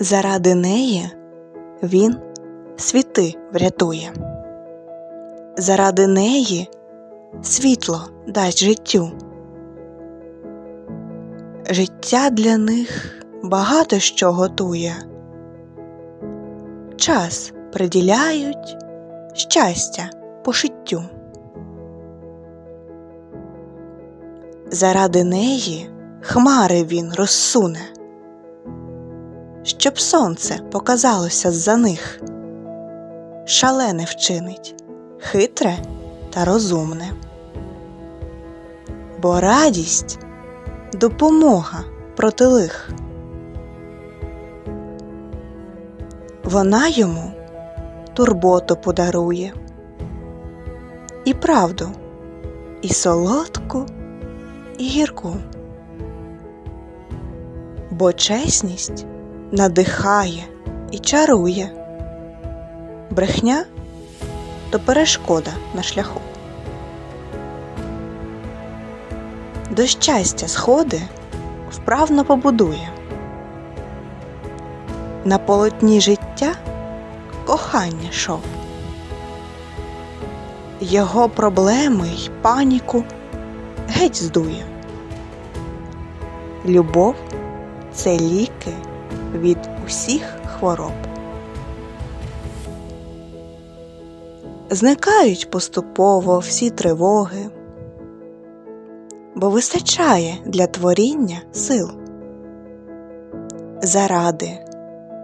Заради неї він світи врятує, заради неї світло дасть життю. Життя для них багато що готує, час приділяють щастя по шиттю. Заради неї хмари він розсуне, щоб сонце показалося за них, шалене вчинить, хитре та розумне. Бо радість допомога проти лих. Вона йому турботу подарує, і правду, і солодку, і гірку. Бо чесність надихає і чарує, брехня то перешкода на шляху. До щастя сходи вправно побудує. На полотні життя кохання шов. Його проблеми й паніку геть здує. Любов це ліки від усіх хвороб. Зникають поступово всі тривоги, бо вистачає для творіння сил, заради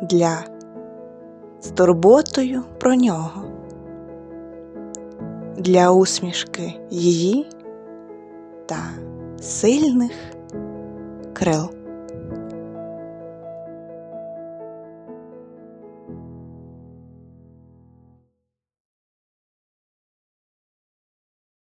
для з турботою про нього, для усмішки її та сильних крил.